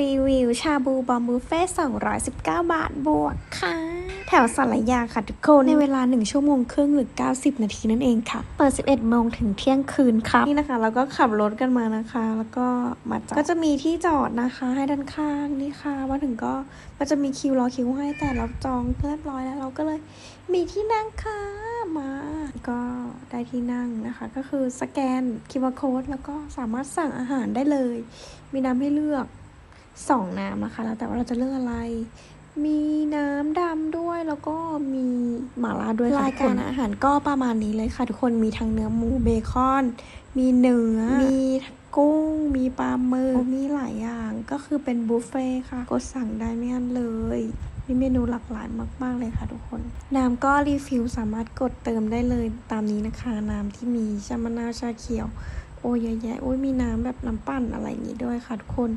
รีวิวชาบูบอมบุฟเฟ่219 บาทบวกค่ะ แถวสารยาค่ะทุกคน ในเวลา 1 ชั่วโมงครึ่งหรือ 90 นาทีนั่นเองค่ะ เปิด 11 โมงถึงเที่ยงคืนค่ะ นี่นะคะเราก็ขับรถกันมานะคะ แล้วก็มาจอดก็จะมีที่จอดนะคะให้ด้านข้างนี่ค่ะมาถึงก็มันจะมีคิวรอคิวให้แต่เราจองเรียบร้อยแล้วเราก็เลยมีที่นั่งค่ะมาก็ได้ที่นั่งนะคะ ก็คือสแกน QR code แล้วก็สามารถสั่งอาหารได้เลย มีน้ำให้เลือก สองน้ำนะคะ แล้วแต่ว่าเราจะเลือกอะไร มีน้ำดำด้วยแล้วก็มีหม่าล่าด้วยค่ะรายการอาหารก็ประมาณนี้เลยค่ะทุกคนมีทั้งเนื้อหมูเบคอน มีเนื้อ มีกุ้ง มีปลาหมึกมีหลายอย่าง ก็คือเป็นบุฟเฟ่ต์ค่ะ กดสั่งได้ไม่อั้นเลย มีเมนูหลากหลายมากๆเลยค่ะทุกคน น้ำก็รีฟิลสามารถกดเติมได้เลยตามนี้นะคะ น้ำที่มีชามะนาวชาเขียว โอ้ยเยอะแยะโอ้ยมีน้ำแบบน้ำปั่นอะไรอย่างนี้ด้วยค่ะทุกคน